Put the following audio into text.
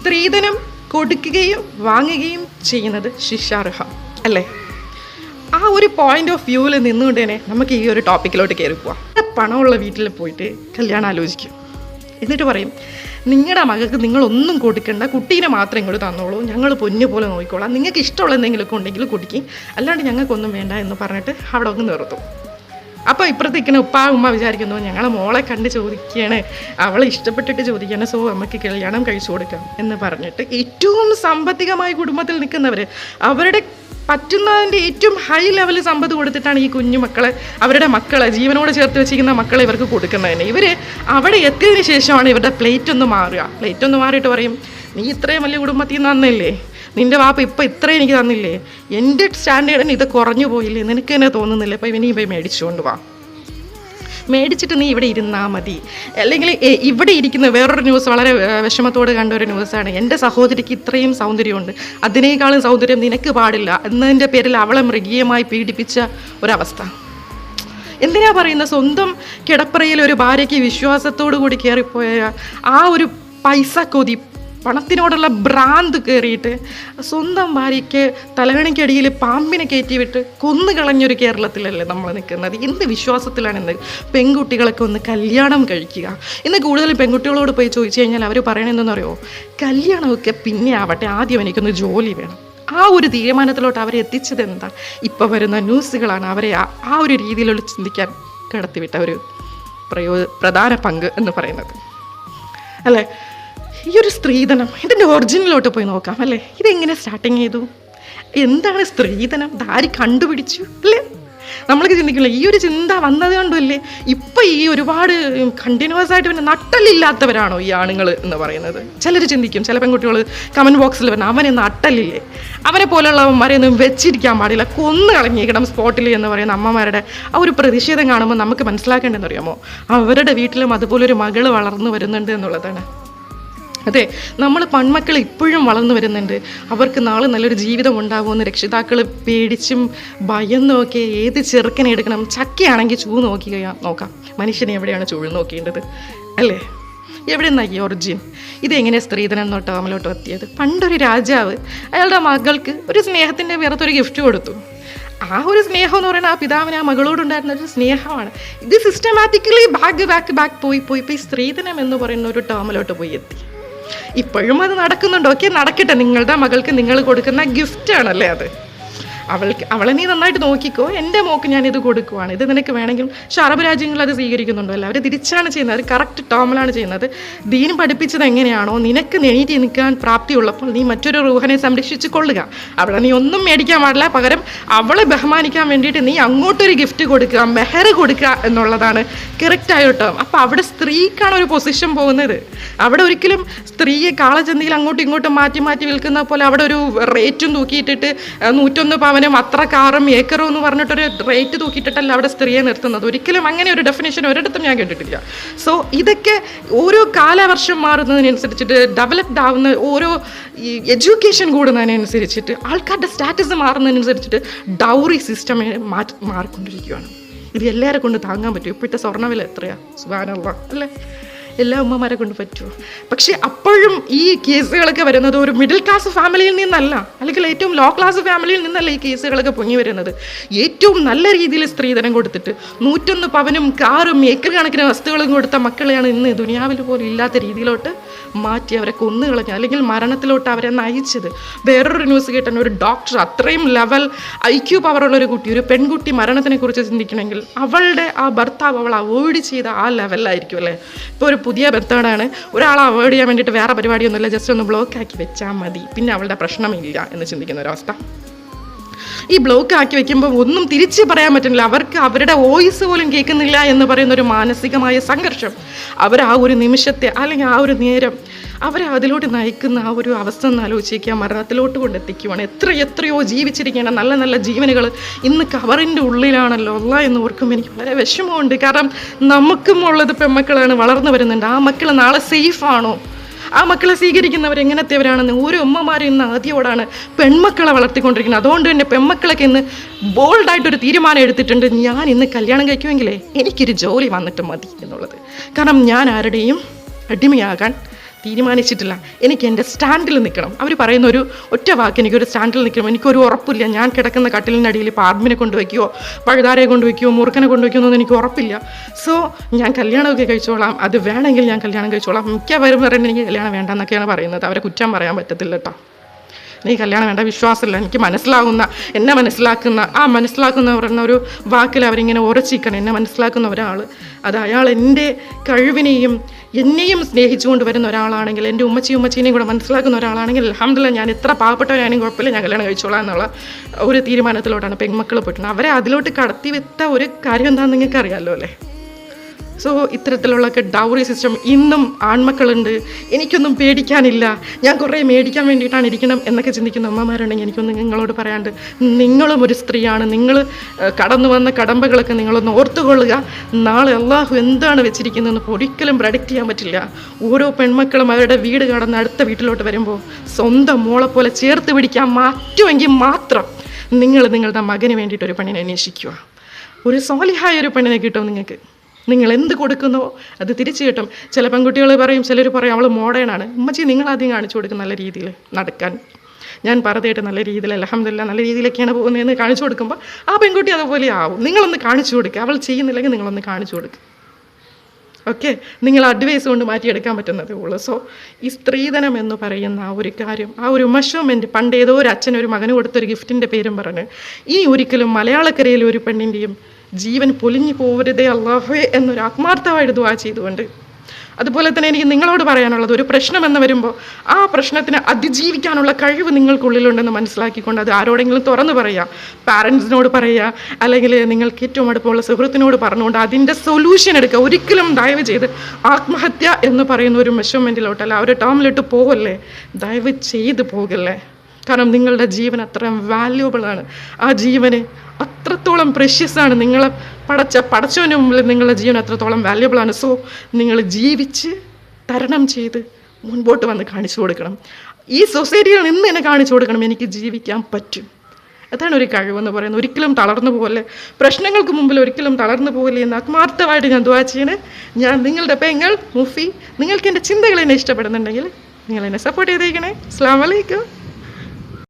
സ്ത്രീധനം കൊടുക്കുകയും വാങ്ങുകയും ചെയ്യുന്നത് ശിക്ഷാർഹം അല്ലേ? ആ ഒരു പോയിന്റ് ഓഫ് വ്യൂവിൽ നിന്നുകൊണ്ട് തന്നെ നമുക്ക് ഈ ഒരു ടോപ്പിക്കിലോട്ട് കയറി പോവാം. പണമുള്ള വീട്ടിൽ പോയിട്ട് കല്യാണം ആലോചിക്കും. എന്നിട്ട് പറയും നിങ്ങളുടെ മകൾക്ക് നിങ്ങളൊന്നും കൊടുക്കണ്ട കുട്ടീനെ മാത്രം ഇങ്ങോട്ട് തന്നോളൂ ഞങ്ങൾ പൊന്നു പോലെ നോക്കിക്കോളാം. നിങ്ങൾക്ക് ഇഷ്ടമുള്ള എന്തെങ്കിലുമൊക്കെ ഉണ്ടെങ്കിൽ കുടിക്കും അല്ലാണ്ട് ഞങ്ങൾക്കൊന്നും വേണ്ട എന്ന് പറഞ്ഞിട്ട് അവിടെ ഒന്ന് നിർത്തും. അപ്പോൾ ഇപ്പുറത്തേക്കിന് ഉപ്പാ ഉമ്മ വിചാരിക്കുന്നു ഞങ്ങളെ മോളെ കണ്ട് ചോദിക്കുകയാണ്. അവളെ ഇഷ്ടപ്പെട്ടിട്ട് ചോദിക്കുകയാണ്. സോ നമുക്ക് കല്യാണം കഴിച്ചു കൊടുക്കാം. എന്ന് പറഞ്ഞിട്ട് ഏറ്റവും സാമ്പത്തികമായ കുടുംബത്തിൽ നിൽക്കുന്നവർ അവരുടെ പറ്റുന്നതിന്റെ ഏറ്റവും ഹൈ ലെവൽ സമ്പത്ത് കൊടുത്തിട്ടാണ് ഈ കുഞ്ഞു മക്കളെ അവരുടെ മക്കളെ ജീവനോട് ചേർത്ത് വെച്ചിരിക്കുന്ന മക്കളെ ഇവർക്ക് കൊടുക്കുന്നതിന്. ഇവർ അവിടെ എത്തിയതിന് ശേഷമാണ് ഇവരുടെ പ്ലേറ്റ് ഒന്ന് മാറുക. പ്ലേറ്റ് ഒന്ന് മാറിയിട്ട് പറയും നീ ഇത്രയും വലിയ കുടുംബത്തിൽ നിന്ന് തന്നില്ലേ നിന്റെ വാപ്പ ഇപ്പം ഇത്ര എനിക്ക് തന്നില്ലേ? എന്റെ സ്റ്റാൻഡേർഡിന് ഇത് കുറഞ്ഞു പോയില്ലേ? നിനക്ക് തന്നെ തോന്നുന്നില്ല? അപ്പം ഇവനെയും പോയി മേടിച്ചുകൊണ്ട് വാ. മേടിച്ചിട്ട് നീ ഇവിടെ ഇരുന്നാൽ മതി. അല്ലെങ്കിൽ ഇവിടെ ഇരിക്കുന്ന വേറൊരു ന്യൂസ് വളരെ വിഷമത്തോട് കണ്ട ഒരു ന്യൂസാണ്. എന്റെ സഹോദരിക്ക് ഇത്രയും സൗന്ദര്യമുണ്ട്. അതിനേക്കാളും സൗന്ദര്യം നിനക്ക് പാടില്ല എന്നതിന്റെ പേരിൽ അവളെ മൃഗീയമായി പീഡിപ്പിച്ച ഒരവസ്ഥ. എന്തിനാ പറയുന്ന? സ്വന്തം കിടപ്പറയിൽ ഒരു ഭാര്യയ്ക്ക് വിശ്വാസത്തോടു കൂടി കയറിപ്പോയ ആ ഒരു പൈസ കൊതി പണത്തിനോടുള്ള ഭ്രാന്ത് കയറിയിട്ട് സ്വന്തം ഭാര്യയ്ക്ക് തലകണിക്കടിയിൽ പാമ്പിനെ കയറ്റി വിട്ട് കൊന്നു കളഞ്ഞൊരു കേരളത്തിലല്ലേ നമ്മൾ നിൽക്കുന്നത്? എന്ത് വിശ്വാസത്തിലാണ് ഇന്ന് പെൺകുട്ടികളൊക്കെ ഒന്ന് കല്യാണം കഴിക്കുക? ഇന്ന് കൂടുതൽ പെൺകുട്ടികളോട് പോയി ചോദിച്ചു കഴിഞ്ഞാൽ അവർ പറയണതെന്ന് പറയുമോ കല്യാണമൊക്കെ പിന്നെ ആവട്ടെ ആദ്യം എനിക്കൊന്ന് ജോലി വേണം. ആ ഒരു തീരുമാനത്തിലോട്ട് അവരെ എത്തിച്ചത് എന്താ? ഇപ്പോൾ വരുന്ന ന്യൂസുകളാണ് അവരെ ആ ഒരു രീതിയിലുള്ള ചിന്തിക്കാൻ കടത്തിവിട്ട ഒരു പ്രയോ പ്രധാന പങ്ക് എന്ന് പറയുന്നത്. അല്ലേ? ഈ ഒരു സ്ത്രീധനം. ഇതിന്റെ ഒറിജിനലോട്ട് പോയി നോക്കാം അല്ലേ? ഇതെങ്ങനെ സ്റ്റാർട്ടിങ് ചെയ്തു? എന്താണ് സ്ത്രീധനം? ഇതാര് കണ്ടുപിടിച്ചു അല്ലേ? നമ്മൾക്ക് ചിന്തിക്കില്ല ഈ ഒരു ചിന്ത വന്നത് കൊണ്ടല്ലേ ഇപ്പം ഈ ഒരുപാട് കണ്ടിന്യൂസ് ആയിട്ട് പിന്നെ നട്ടലില്ലാത്തവരാണോ ഈ ആണുങ്ങൾ എന്ന് പറയുന്നത്? ചിലർ ചിന്തിക്കും ചില പെൺകുട്ടികൾ കമന്റ് ബോക്സിൽ വരുന്ന അവനെ നട്ടലില്ലേ? അവനെ പോലെയുള്ളവന്മാരെ ഒന്നും വെച്ചിരിക്കാൻ പാടില്ല കൊന്നു കളഞ്ഞേക്കണം സ്പോട്ടിൽ എന്ന് പറയുന്ന അമ്മമാരുടെ ആ ഒരു പ്രതിഷേധം കാണുമ്പോൾ നമുക്ക് മനസ്സിലാക്കേണ്ടതെന്ന് അറിയാമോ? അവരുടെ വീട്ടിലും അതുപോലൊരു മകൾ വളർന്നു വരുന്നുണ്ട് എന്നുള്ളതാണ്. അതെ നമ്മൾ പൺമക്കൾ ഇപ്പോഴും വളർന്നു വരുന്നുണ്ട്. അവർക്ക് നാളെ നല്ലൊരു ജീവിതം ഉണ്ടാകുമെന്ന് രക്ഷിതാക്കൾ പേടിച്ചും ഭയന്നൊക്കെ ഏത് ചെറുക്കനെ എടുക്കണം ചക്കയാണെങ്കിൽ ചൂ നോക്കി നോക്കാം. മനുഷ്യനെ എവിടെയാണ് ചൂഴ് നോക്കേണ്ടത്? അല്ലേ? എവിടെ നിന്നാണ് ഈ ഒറിജിൻ? ഇതെങ്ങനെ സ്ത്രീധനം തൊട്ടോ അമലോട്ടോ എത്തിയത്? പണ്ടൊരു രാജാവ് അയാളുടെ മകൾക്ക് ഒരു സ്നേഹത്തിന്റെ വേറത്തൊരു ഗിഫ്റ്റ് കൊടുത്തു. ആ ഒരു സ്നേഹം എന്ന് പറയുന്നത് ആ പിതാവിന് ആ മകളോടുണ്ടായിരുന്ന ഒരു സ്നേഹമാണ്. ഇത് സിസ്റ്റമാറ്റിക്കലി ബാക്ക് ബാക്ക് ബാക്ക് പോയി പോയി പോയി സ്ത്രീധനം എന്ന് പറയുന്ന ഒരു ടേമിലോട്ട് പോയി എത്തി. ഇപ്പോഴും അത് നടക്കുന്നുണ്ട്. ഓക്കെ നടക്കട്ടെ. നിങ്ങളുടെ മകൾക്ക് നിങ്ങൾ കൊടുക്കുന്ന ഗിഫ്റ്റ് ആണല്ലേ അത്. അവൾക്ക് അവളെ നീ നന്നായിട്ട് നോക്കിക്കോ. എന്റെ മോക്ക് ഞാൻ ഇത് കൊടുക്കുവാണ്. ഇത് നിനക്ക് വേണമെങ്കിൽ പക്ഷെ അറബ് രാജ്യങ്ങൾ അത് സ്വീകരിക്കുന്നുണ്ടോ? അല്ല അവർ തിരിച്ചാണ് ചെയ്യുന്നത്. കറക്റ്റ് ടേമിലാണ് ചെയ്യുന്നത്. ദീൻ പഠിപ്പിച്ചത് എങ്ങനെയാണോ? നിനക്ക് നെണീറ്റി നിൽക്കാൻ പ്രാപ്തിയുള്ളപ്പോൾ നീ മറ്റൊരു റൂഹനെ സംരക്ഷിച്ച് കൊള്ളുക. അവളെ നീ ഒന്നും മേടിക്കാൻ പാടില്ല. പകരം അവളെ ബഹുമാനിക്കാൻ വേണ്ടിയിട്ട് നീ അങ്ങോട്ടൊരു ഗിഫ്റ്റ് കൊടുക്കുക മെഹർ കൊടുക്കുക എന്നുള്ളതാണ് കറക്റ്റായ ടേം അപ്പോൾ അവിടെ സ്ത്രീക്കാണ് ഒരു പൊസിഷൻ പോകുന്നത്. അവിടെ ഒരിക്കലും സ്ത്രീയെ കാളചന്തയിൽ അങ്ങോട്ടും ഇങ്ങോട്ടും മാറ്റി മാറ്റി വിൽക്കുന്ന പോലെ അവിടെ ഒരു റേറ്റും തൂക്കിയിട്ടിട്ട് നൂറ്റൊന്ന് പവനും അത്ര കാറും ഏക്കറും എന്ന് പറഞ്ഞിട്ടൊരു റേറ്റ് തൂക്കിയിട്ടല്ല അവിടെ സ്ത്രീയെ നിർത്തുന്നത്. ഒരിക്കലും അങ്ങനെ ഒരു ഡെഫിനേഷൻ ഒരിടത്തും ഞാൻ കേട്ടിട്ടില്ല. സോ ഇതൊക്കെ ഓരോ കാലവർഷം മാറുന്നതിനനുസരിച്ചിട്ട് ഡെവലപ്ഡ് ആവുന്ന ഓരോ ഈ എഡ്യൂക്കേഷൻ കൂടുന്നതിനനുസരിച്ചിട്ട് ആൾക്കാരുടെ സ്റ്റാറ്റസ് മാറുന്നതിനനുസരിച്ചിട്ട് ഡൗറി സിസ്റ്റം മാറ്റി മാറിക്കൊണ്ടിരിക്കുകയാണ് ഇത് എല്ലാവരെ കൊണ്ട് താങ്ങാൻ പറ്റും. ഇപ്പോഴത്തെ സ്വർണവില എത്രയാണ് സുബാനുള്ള അല്ലേ? എല്ലാ ഉമ്മമാരെ കൊണ്ട് പറ്റുമോ പക്ഷേ അപ്പോഴും ഈ കേസുകളൊക്കെ വരുന്നത് ഒരു മിഡിൽ ക്ലാസ് ഫാമിലിയിൽ നിന്നല്ല അല്ലെങ്കിൽ ഏറ്റവും ലോ ക്ലാസ് ഫാമിലിയിൽ നിന്നല്ല ഈ കേസുകളൊക്കെ പൊങ്ങി വരുന്നത്. ഏറ്റവും നല്ല രീതിയിൽ സ്ത്രീധനം കൊടുത്തിട്ട് നൂറ്റൊന്ന് പവനും കാറും ഏക്കർ കണക്കിന് വസ്തുക്കളും കൊടുത്ത മക്കളെയാണ് ഇന്ന് ദുനിയാവിൽ പോലും ഇല്ലാത്ത രീതിയിലോട്ട് മാറ്റി അവരെ കൊന്നുകളഞ്ഞു അല്ലെങ്കിൽ മരണത്തിലോട്ട് അവരെ നയിച്ചത്. വേറൊരു ന്യൂസ് കേട്ടാൽ ഒരു ഡോക്ടർ അത്രയും ലെവൽ ഐ ക്യു പവറുള്ള ഒരു കുട്ടി ഒരു പെൺകുട്ടി മരണത്തിനെ കുറിച്ച് ചിന്തിക്കണമെങ്കിൽ അവളുടെ ആ ഭർത്താവ് അവൾ അവോയ്ഡ് ചെയ്ത ആ ലെവലിലായിരിക്കും അല്ലേ? ഇപ്പോൾ ഒരു പുതിയ മെത്തേഡാണ് ഒരാളെ അവോയ്ഡ് ചെയ്യാൻ വേണ്ടിയിട്ട് വേറെ പരിപാടിയൊന്നുമില്ല. ജസ്റ്റ് ഒന്ന് ബ്ലോക്ക് ആക്കി വെച്ചാൽ മതി. പിന്നെ അവളുടെ പ്രശ്നമില്ല എന്ന് ചിന്തിക്കുന്ന ഒരവസ്ഥ. ഈ ബ്ലോക്ക് ആക്കി വെക്കുമ്പോൾ ഒന്നും തിരിച്ച് പറയാൻ പറ്റുന്നില്ല. അവർക്ക് അവരുടെ വോയിസ് പോലും കേൾക്കുന്നില്ല എന്ന് പറയുന്ന ഒരു മാനസികമായ സംഘർഷം. അവർ ആ ഒരു നിമിഷത്തെ അല്ലെങ്കിൽ ആ ഒരു നേരം അവരെ അതിലോട്ട് നയിക്കുന്ന ആ ഒരു അവസ്ഥ ഒന്ന് ആലോചിക്കുക. മരണത്തിലോട്ട് കൊണ്ടെത്തിക്കുവാണ് എത്ര എത്രയോ ജീവിച്ചിരിക്കേണ്ട നല്ല നല്ല ജീവനുകൾ ഇന്ന് കവറിന്റെ ഉള്ളിലാണല്ലോ. അല്ല എന്ന് ഓർക്കുമ്പോൾ എനിക്ക് വളരെ വിഷമമുണ്ട്. കാരണം നമുക്കും ഉള്ളത് പെൺമക്കളാണ് വളർന്നു വരുന്നുണ്ട്. ആ മക്കൾ നാളെ സേഫാണോ ആ മക്കളെ സ്വീകരിക്കുന്നവർ എങ്ങനത്തെവരാണെന്ന് ഓരോ ഉമ്മമാരും ഇന്ന് ആദ്യമോടാണ് പെൺമക്കളെ വളർത്തിക്കൊണ്ടിരിക്കുന്നത്. അതുകൊണ്ട് തന്നെ പെൺമക്കളൊക്കെ ഇന്ന് ബോൾഡായിട്ടൊരു തീരുമാനം എടുത്തിട്ടുണ്ട്. ഞാൻ ഇന്ന് കല്യാണം കഴിക്കുമെങ്കിലേ എനിക്കൊരു ജോലി വന്നിട്ട് മതി എന്നുള്ളത്. കാരണം ഞാൻ ആരുടെയും അടിമയാകാൻ തീരുമാനിച്ചിട്ടില്ല. എനിക്ക് എന്റെ സ്റ്റാൻഡിൽ നിൽക്കണം. അവർ പറയുന്ന ഒരു ഒറ്റ വാക്ക് എനിക്കൊരു സ്റ്റാൻഡിൽ നിൽക്കണം. എനിക്കൊരു ഉറപ്പില്ല. ഞാൻ കിടക്കുന്ന കട്ടിലിനടിയിൽ പാർമിനെ കൊണ്ടുവയ്ക്കുമോ പഴുതാരെ കൊണ്ടുവയ്ക്കുമോ മുറുക്കനെ കൊണ്ടുവയ്ക്കുമോ എന്നൊന്നും എനിക്ക് ഉറപ്പില്ല. സോ ഞാൻ കല്യാണമൊക്കെ കഴിച്ചോളാം. അത് വേണമെങ്കിൽ ഞാൻ കല്യാണം കഴിച്ചോളാം. മിക്കവരും പറയുന്നത് എനിക്ക് കല്യാണം വേണ്ടെന്നൊക്കെയാണ് പറയുന്നത്. അവരെ കുറ്റം പറയാൻ പറ്റത്തില്ല കേട്ടോ എനിക്ക് കല്യാണം വേണ്ട വിശ്വാസമില്ല എനിക്ക് മനസ്സിലാകുന്ന എന്നെ മനസ്സിലാക്കുന്ന ആ മനസ്സിലാക്കുന്ന പറയുന്ന ഒരു വാക്കിൽ അവരിങ്ങനെ ഉറച്ചിക്കണം എന്നെ മനസ്സിലാക്കുന്ന ഒരാൾ അത് അയാൾ എന്റെ കഴിവിനെയും എന്നെയും സ്നേഹിച്ചുകൊണ്ട് വരുന്ന ഒരാളാണെങ്കിൽ എന്റെ ഉമ്മച്ചി ഉമ്മച്ചീനെയും കൂടെ മനസ്സിലാക്കുന്ന ഒരാളാണെങ്കിൽ അലഹമില്ല ഞാൻ എത്ര പാവപ്പെട്ടവരാണെങ്കിലും കുഴപ്പമില്ല ഞാൻ കല്യാണം കഴിച്ചോളാം എന്നുള്ള ഒരു തീരുമാനത്തിലോട്ടാണ് പെൺമക്കൾ പോയിട്ടുണ്ട്. അവരെ അതിലോട്ട് കടത്തി വെത്ത ഒരു കാര്യം എന്താണെന്ന് നിങ്ങൾക്ക് അറിയാമല്ലോ അല്ലേ? സോ ഇത്തരത്തിലുള്ളൊക്കെ ഡൗറി സിസ്റ്റം ഇന്നും ആൺമക്കളുണ്ട്. എനിക്കൊന്നും പേടിക്കാനില്ല. ഞാൻ കുറേ മേടിക്കാൻ വേണ്ടിയിട്ടാണ് ഇരിക്കണം എന്നൊക്കെ ചിന്തിക്കുന്ന അമ്മമാരുണ്ടെങ്കിൽ എനിക്കൊന്ന് നിങ്ങളോട് പറയാണ്ട് നിങ്ങളും ഒരു സ്ത്രീയാണ്. നിങ്ങൾ കടന്നു വന്ന കടമ്പകളൊക്കെ നിങ്ങളൊന്ന് ഓർത്തുകൊള്ളുക. നാളെ അള്ളാഹു എന്താണ് വെച്ചിരിക്കുന്നതെന്ന് ഒരിക്കലും പ്രഡിക്റ്റ് ചെയ്യാൻ പറ്റില്ല. ഓരോ പെൺമക്കളും അവരുടെ വീട് കടന്ന് അടുത്ത വീട്ടിലോട്ട് വരുമ്പോൾ സ്വന്തം മോളെ പോലെ ചേർത്ത് പിടിക്കാൻ മാറ്റുമെങ്കിൽ മാത്രം നിങ്ങൾ നിങ്ങളുടെ മകന് വേണ്ടിയിട്ടൊരു പെണ്ണിനെ അന്വേഷിക്കുക. ഒരു സോലിഹായ ഒരു പെണ്ണിനെ കിട്ടും നിങ്ങൾക്ക്. നിങ്ങൾ എന്ത് കൊടുക്കുന്നോ? അത് തിരിച്ചു കിട്ടും. ചില പെൺകുട്ടികൾ പറയും ചിലർ പറയും അവൾ മോഡേണാണ്. ഉമ്മച്ചി നിങ്ങൾ ആദ്യം കാണിച്ചു കൊടുക്കും നല്ല രീതിയിൽ നടക്കാൻ. ഞാൻ പറഞ്ഞിട്ട് നല്ല രീതിയിൽ അലഹമില്ല നല്ല രീതിയിലൊക്കെയാണ് പോകുന്നതെന്ന് കാണിച്ചു കൊടുക്കുമ്പോൾ ആ പെൺകുട്ടി അതുപോലെ ആവും. നിങ്ങളൊന്ന് കാണിച്ചു കൊടുക്കുക അവൾ ചെയ്യുന്നില്ലെങ്കിൽ നിങ്ങളൊന്ന് കാണിച്ചു കൊടുക്കുക ഓക്കെ? നിങ്ങൾ അഡ്വൈസ് കൊണ്ട് മാറ്റിയെടുക്കാൻ പറ്റുന്നതേ ഉള്ളൂ. സോ ഈ സ്ത്രീധനം എന്ന് പറയുന്ന ആ ഒരു കാര്യം ആ ഒരു മെഷർമെന്റ് പണ്ട് ഏതോ ഒരു അച്ഛൻ ഒരു മകന് കൊടുത്തൊരു ഗിഫ്റ്റിന്റെ പേരും പറഞ്ഞ് ഇനി ഒരിക്കലും മലയാളക്കരയിലെ ഒരു പെണ്ണിന്റെയും ജീവൻ പൊലിഞ്ഞു പോവരുതേ അള്ളാഹുവേ എന്നൊരു ആത്മാർത്ഥമായിട്ട് ദുവാ ചെയ്തുകൊണ്ട്. അതുപോലെ തന്നെ എനിക്ക് നിങ്ങളോട് പറയാനുള്ളത് ഒരു പ്രശ്നം എന്ന് വരുമ്പോൾ ആ പ്രശ്നത്തിന് അതിജീവിക്കാനുള്ള കഴിവ് നിങ്ങൾക്കുള്ളിലുണ്ടെന്ന് മനസ്സിലാക്കിക്കൊണ്ട് അത് ആരോടെങ്കിലും തുറന്നു പറയുക. പാരൻസിനോട് പറയുക അല്ലെങ്കിൽ നിങ്ങൾക്ക് ഏറ്റവും അടുപ്പമുള്ള സുഹൃത്തിനോട് പറഞ്ഞുകൊണ്ട് അതിന്റെ സൊല്യൂഷൻ എടുക്കുക. ഒരിക്കലും ദയവ് ചെയ്ത് ആത്മഹത്യ എന്ന് പറയുന്ന ഒരു മെഷർമെന്റിലോട്ട് അല്ല ഒരു ടേമിലിട്ട് പോകല്ലേ? ദയവ് ചെയ്ത് പോകല്ലേ? കാരണം നിങ്ങളുടെ ജീവൻ അത്രയും വാല്യൂബിളാണ് ആ ജീവന് അത്രത്തോളം പ്രഷ്യസ് ആണ്. നിങ്ങളെ പടച്ച പടച്ചവന് മുമ്പിൽ നിങ്ങളുടെ ജീവൻ അത്രത്തോളം വാല്യൂബിൾ ആണ്. സോ നിങ്ങൾ ജീവിച്ച് തരണം ചെയ്ത് മുൻപോട്ട് വന്ന് കാണിച്ചു കൊടുക്കണം. ഈ സൊസൈറ്റിയിൽ നിന്ന് തന്നെ കാണിച്ചു കൊടുക്കണം. എനിക്ക് ജീവിക്കാൻ പറ്റും. അതാണ് ഒരു കഴിവെന്ന് പറയുന്നത്. ഒരിക്കലും തളർന്നു പോകല്ലേ പ്രശ്നങ്ങൾക്ക് മുമ്പിൽ ഒരിക്കലും തളർന്നു പോകല്ലേ എന്ന് ആത്മാർത്ഥമായിട്ട് ഞാൻ ദുവാ ചെയ്യണേ. ഞാൻ നിങ്ങളുടെ പെങ്ങൾ മുഫി. നിങ്ങൾക്ക് എന്റെ ചിന്തകൾ എന്നെ ഇഷ്ടപ്പെടുന്നുണ്ടെങ്കിൽ നിങ്ങൾ എന്നെ സപ്പോർട്ട് ചെയ്തേക്കണേ. അസ്സാം വലൈക്കും